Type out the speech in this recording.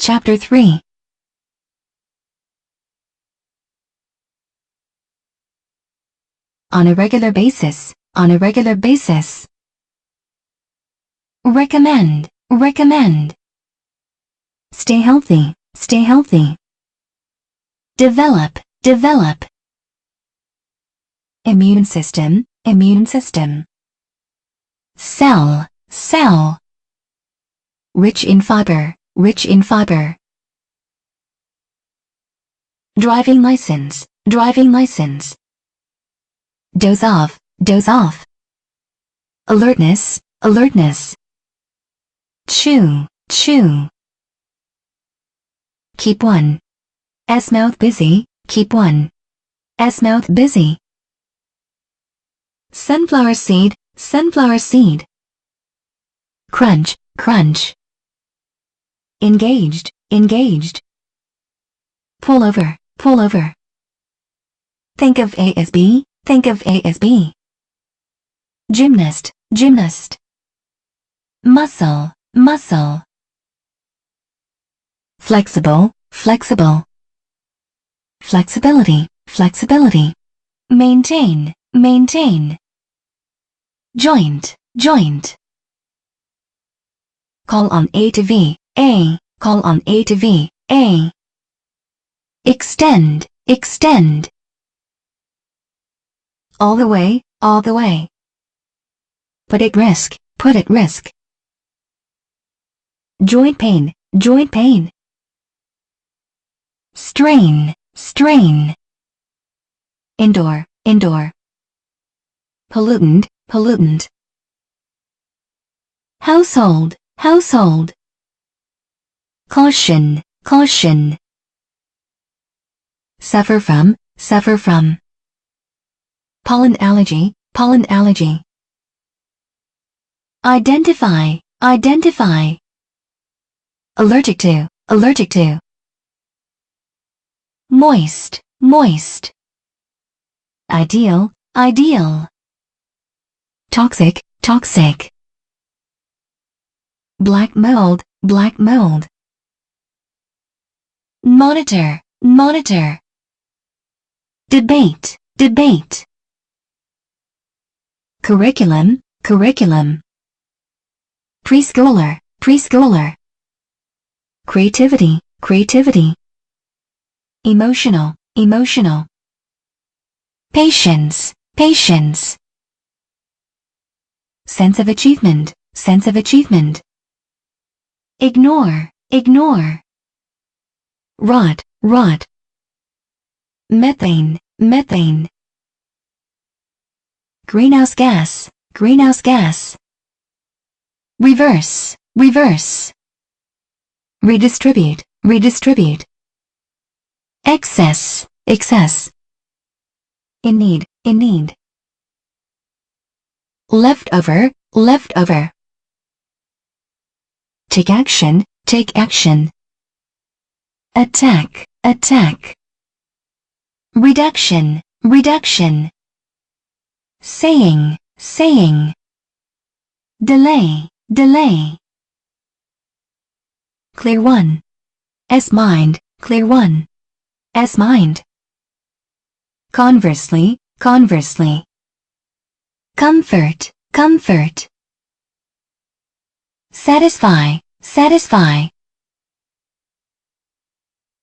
Chapter 3 On a regular basis, on a regular basis. Recommend, recommend. Stay healthy, stay healthy. Develop, develop. Immune system, immune system. Cell, cell. Rich in fiber, rich in fiber. Driving license, driving license. Doze off, doze off. Alertness, alertness. Chew, chew. Keep one. S mouth busy, keep one. S mouth busy. Sunflower seed, sunflower seed. Crunch, crunch. Engaged, engaged. Pull over, pull over. Think of A as B, think of A as B. Gymnast, gymnast. Muscle, muscle. Flexible, flexible. Flexibility, flexibility. Maintain, maintain. Joint, joint. Call on A to V, A, call on A to V, A. Extend, extend. All the way, all the way. Put at risk, put at risk. Joint pain, joint pain. Strain, strain. Indoor, indoor. Pollutant, pollutant. Household, household. Caution, caution. Suffer from, suffer from. Pollen allergy, pollen allergy. Identify, identify. Allergic to, allergic to. Moist, moist. Ideal, ideal. Toxic, toxic. Black mold, black mold. Monitor, monitor. Debate, debate. Curriculum, curriculum. Preschooler, preschooler. Creativity, creativity. Emotional, emotional. Patience, patience. Sense of achievement, sense of achievement. Ignore, ignore. Rot, rot. Methane, methane. Greenhouse gas, greenhouse gas. Reverse, reverse. Redistribute, redistribute. Excess, excess. In need, in need. Leftover, leftover. Take action, take action. Attack, attack. Reduction, reduction. Saying, saying. Delay, delay. Clear one. S mind, clear one. S mind. Conversely, conversely. Comfort, comfort. Satisfy, satisfy.